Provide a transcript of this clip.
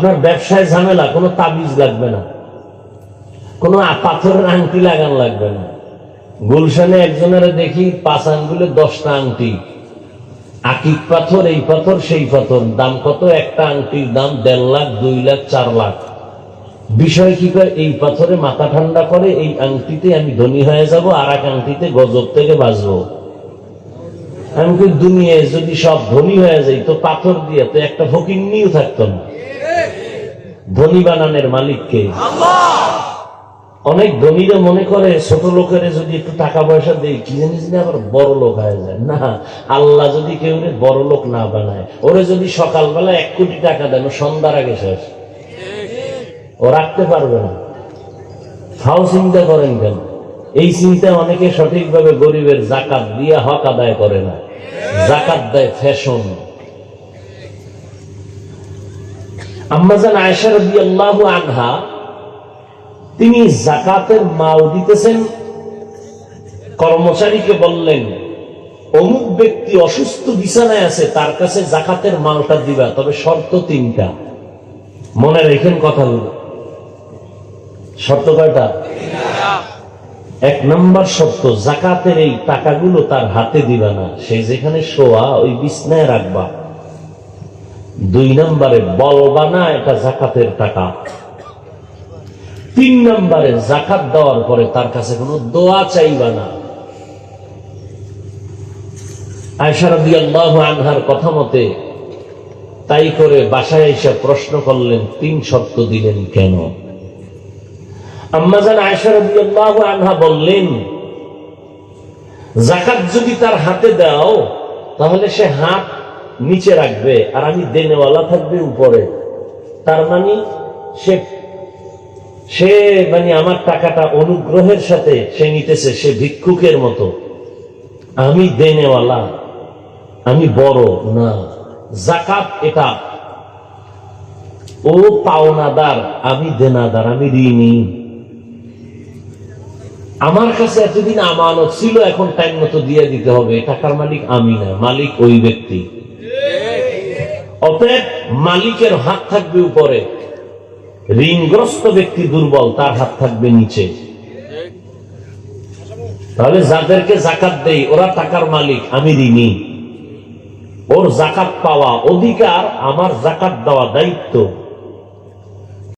আপনার ব্যবসায় ঝামেলা, কোনো তাবিজ লাগবে না। কোনো পাথরের আংটি লাগান লাগবে না। গুলশানে একজনের দেখি পাঁচ আঙ্গুলে দশটা আংটি। আকিক পাথর, এই পাথর, সেই পাথর। দাম কত? একটা আংটির দাম দেড় লাখ, দুই লাখ, চার লাখ। বিষয় কি করে এই পাথরে মাথা ঠান্ডা করে, এই আংটিতে আমি ধনী হয়ে যাব, আর এক আংটিতে গজব থেকে বাঁচবো। আমি দুনিয়ায় যদি সব ধনী হয়ে যায় তো পাথর দিয়ে তো একটা ফকির নিয়েও থাকতো না। ধনী বানানের মালিককে। অনেক ধনীরা মনে করে, ছোট লোকের যদি একটু টাকা পয়সা দেয় কি জানিস না, আবার বড় লোক হয়ে যায়। না, আল্লাহ যদি কেউ বড় লোক না বানায়, ওরে যদি সকালবেলা এক কোটি টাকা দেন সন্ধ্যার আগে শেষ। ও রাখতে পারবে না। ফাও চিন্তা করেন কেন? এই চিন্তা অনেকে সঠিকভাবে গরিবের জাকাত দিয়ে হক আদায় করে না। জাকাত দেয় ফ্যাশন আনহা, তিনি জাকাতের মাল দিতেছেন। কর্মচারীকে বললেন, অমুক ব্যক্তি অসুস্থ বিছানায় আছে, তার কাছে জাকাতের মালটা দিবা, তবে শর্ত তিনটা। মনে রেখেন কথাগুলো। শর্ত কয়টা? এক নম্বর শর্ত জাকাতের এই টাকাগুলো তার হাতে দিবা না। সে যেখানে শোয়া, ওই বিছনায় রাখবা। দুই নম্বরে বলবা না এটা জাকাতের টাকা। তিন নম্বরে জাকাত দেওয়ার পরে তার কাছে কোনো দোয়া চাইবা না। আয়সারদি আল্লাহ আনহার কথা মতে, তাই করে বাসায় এসে প্রশ্ন করলেন, তিন শর্ত দিলেন কেন? আম্মাজান বললেন, জাকাত যদি তার হাতে দাও, তাহলে সে হাত নিচে রাখবে আর আমি দেনেওয়ালা থাকবে উপরে। তার মানে সে সে মানে আমার টাকাটা অনুগ্রহের সাথে সে নিতেছে, সে ভিক্ষুকের মতো। আমি দেনেওয়ালা, আমি বড় না। জাকাত এটা। ও পাওনাদার, আমি দেনাদার, আমি ঋণী। আমার কাছে এতদিন আমানত ছিল, এখন টাইম মতো দিয়ে দিতে হবে। টাকার মালিক আমি না, মালিক ওই ব্যক্তি। অতএব মালিকের হাত থাকবে উপরে। ঋণগ্রস্ত ব্যক্তি দুর্বল, তার হাত থাকবে নিচে। তাহলে যাদেরকে জাকাত দেই, ওরা টাকার মালিক, আমি ঋণী। ওর জাকাত পাওয়া অধিকার, আমার জাকাত দেওয়া দায়িত্ব।